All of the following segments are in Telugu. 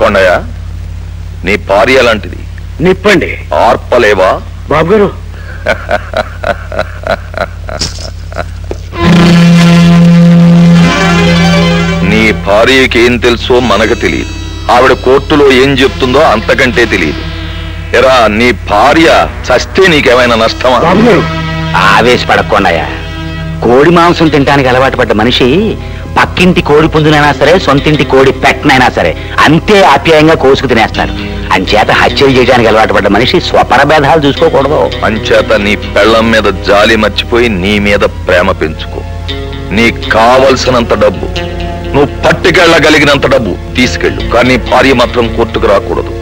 కొండయ్య నీ భార్య లాంటిది. నిప్పండి. ఆర్పలేవా? బాబు గారు నీ భార్యకి ఏం తెలుసో మనకు తెలియదు. ఆవిడ కోర్టులో ఏం చెప్తుందో అంతకంటే తెలియదు. ఎరా నీ భార్య చస్తే నీకేమైనా నష్టమా? ఆవేశపడకుండాయా కోడి మాంసం తినడానికి అలవాటు పడ్డ మనిషి పక్కింటి కోడి పుంజునైనా సరే సొంతింటి కోడి పెట్టనైనా సరే అంతే ఆప్యాయంగా కోసుకు తినేస్తాడు అంచేత హత్యలు చేయడానికి అలవాటు పడ్డ మనిషి స్వపర భేదాలు చూసుకోకూడదు. అంచేత నీ పెళ్ళం మీద జాలి మర్చిపోయి నీ మీద ప్రేమ పెంచుకో. నీకు కావలసినంత డబ్బు నువ్వు పట్టుకెళ్ళగలిగినంత డబ్బు తీసుకెళ్ళు. కానీ భార్య మాత్రం కోర్టుకు రాకూడదు.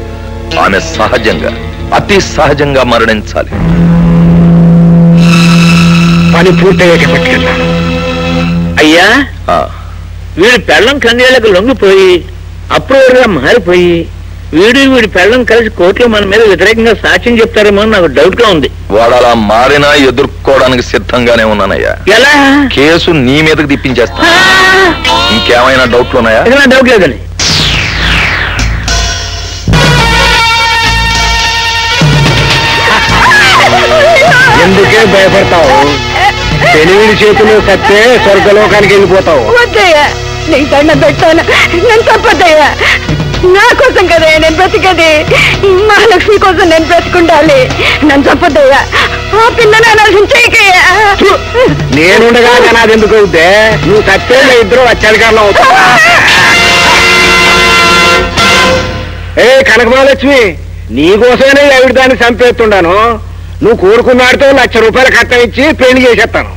ఆమె సహజంగా అతి సహజంగా మరణించాలి. పని పూర్తయ్యాక ఆ, వీడి పెళ్ళం కందేళ్ళకు లొంగిపోయి అప్రూవర్గా మారిపోయి వీడు వీడి పెళ్ళం కలిసి కోర్టులో మన మీద వ్యతిరేకంగా సాక్ష్యం చెప్తారేమో అని నాకు డౌట్గా ఉంది. వాడు అలా మారినా ఎదుర్కోవడానికి సిద్ధంగానే ఉన్నానయ్యా. ఎలా? కేసు నీ మీదకి తిప్పించేస్తా. ఇంకేమైనా డౌట్లు ఉన్నాయా డౌట్ లేదండి. ఎందుకే భయపడతావు? తెలివిడి చేతిలో సత్తే స్వర్గలోకానికి వెళ్ళిపోతావు. నీకు దండం పెట్టాను నేను తప్పదయ్యా. నా కోసం కదయ్యా నేను బ్రతికేది? మహాలక్ష్మి కోసం నేను బ్రతుకుండాలి. నన్ను తప్పదయ్యా. ఆ పిల్లని అనాల్సిన చేయకయ్యా. నేనుండగా నాది ఎందుకు అవుతే నువ్వు సత్తే ఇద్దరు అత్యధికారులు అవుతావు? ఏ కనక కనకమహాలక్ష్మి నీకోసమే ఆవిడ దాన్ని చంపేస్తుండాను నువ్వు కోరుకున్నాడితో లక్ష రూపాయలు కట్టం ఇచ్చి పెళ్ళి చేసేస్తాను.